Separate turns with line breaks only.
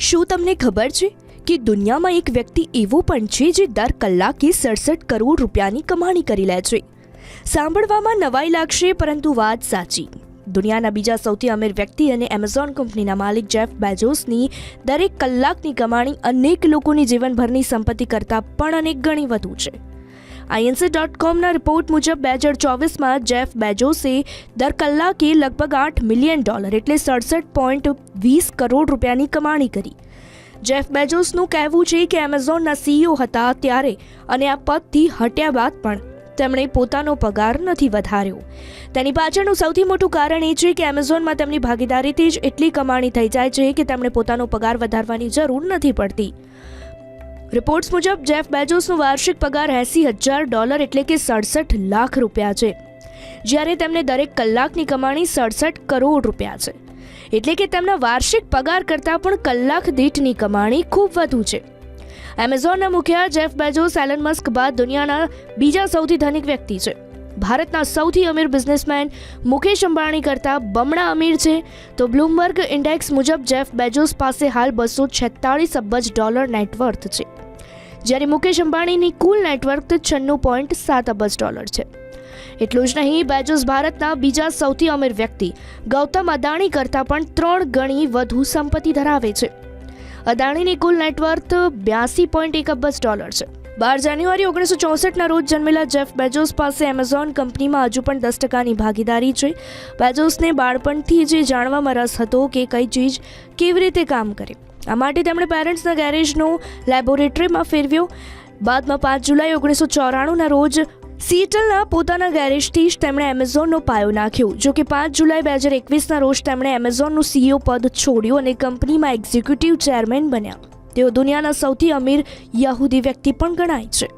શું તમને ખબર છે કે દુનિયામાં એક વ્યક્તિ એવો પણ છે જે દર કલાકે સડસઠ કરોડ રૂપિયાની કમાણી કરી લે છે? સાંભળવામાં નવાઈ લાગશે, પરંતુ વાત સાચી. દુનિયાના બીજા સૌથી અમીર વ્યક્તિ અને એમેઝોન કંપનીના માલિક જેફ બેજોસની દરેક કલાકની કમાણી અનેક લોકોની જીવનભરની સંપત્તિ કરતાં પણ અનેક ગણી વધુ છે. આઈએનસી ડોટ કોમના રિપોર્ટ મુજબ બે હજાર ચોવીસમાં જેફ બેજોસે દર કલાકે લગભગ આઠ મિલિયન ડોલર એટલે સડસઠ પોઈન્ટ વીસ કરોડ રૂપિયાની કમાણી કરી. જેફ બેજોસનું કહેવું છે કે એમેઝોનના સીઈઓ હતા ત્યારે અને આ પદથી હટ્યા બાદ પણ તેમણે પોતાનો પગાર નથી વધાર્યો. તેની પાછળનું સૌથી મોટું કારણ એ છે કે એમેઝોનમાં તેમની ભાગીદારીથી જ એટલી કમાણી થઈ જાય છે કે તેમણે પોતાનો પગાર વધારવાની જરૂર નથી પડતી. રિપોર્ટ્સ મુજબ, જેફ બેજોસનો વાર્ષિક પગાર એંસી હજાર ડોલર એટલે કે સડસઠ લાખ રૂપિયા છે. જ્યારે તેમને દરેક કલાકની કમાણી સડસઠ કરોડ રૂપિયા છે. એટલે કે તેમના વાર્ષિક પગાર કરતાં પણ કલાક દીઠની કમાણી ખૂબ વધુ છે. એમેઝોનના મુખ્ય જેફ બેજોસ એલન મસ્ક બાદ દુનિયાના બીજા સૌથી ધનિક વ્યક્તિ છે. ભારતના સૌથી અમીર બિઝનેસમેન મુકેશ અંબાણી કરતાં બમણા અમીર છે. તો બ્લૂમબર્ગ ઇન્ડેક્સ મુજબ, જેફ બેજોસ પાસે હાલ બસો છેતાળીસ અબજ ડોલર નેટવર્થ છે. જ્યારે મુકેશ અંબાણીની કુલ નેટવર્ક છન્નું પોઈન્ટ સાત અબજ ડોલર છે. એટલું જ નહીં, બેજોસ ભારતના બીજા સૌથી અમીર વ્યક્તિ, ગૌતમ અદાણી કરતાં પણ ત્રણ ગણી વધુ સંપત્તિ ધરાવે છે. અદાણીની કુલ નેટવર્થ બ્યાસી પોઈન્ટ એક અબજ ડોલર છે. બાર જાન્યુઆરી ઓગણીસો ચોસઠના રોજ જન્મેલા જેફ બેજોસ પાસે એમેઝોન કંપનીમાં હજુ પણ દસ ટકાની ભાગીદારી છે. બેજોસને બાળપણથી જે જાણવામાં રસ હતો કે કઈ ચીજ કેવી રીતે કામ કરે. આ માટે તેમણે પેરેન્ટ્સના ગેરેજનું લેબોરેટરીમાં ફેરવ્યો. બાદમાં પાંચ જુલાઈ ઓગણીસો ચોરાણુંના રોજ સિએટલના પોતાના ગેરેજથી જ તેમણે એમેઝોનનો પાયો નાખ્યો. જો કે પાંચ જુલાઈ બે હજાર એકવીસના રોજ તેમણે એમેઝોનનું સીઈઓ પદ છોડ્યું અને કંપનીમાં એક્ઝિક્યુટિવ ચેરમેન બન્યા. તેઓ દુનિયાના સૌથી અમીર યહૂદી વ્યક્તિ પણ ગણાય છે.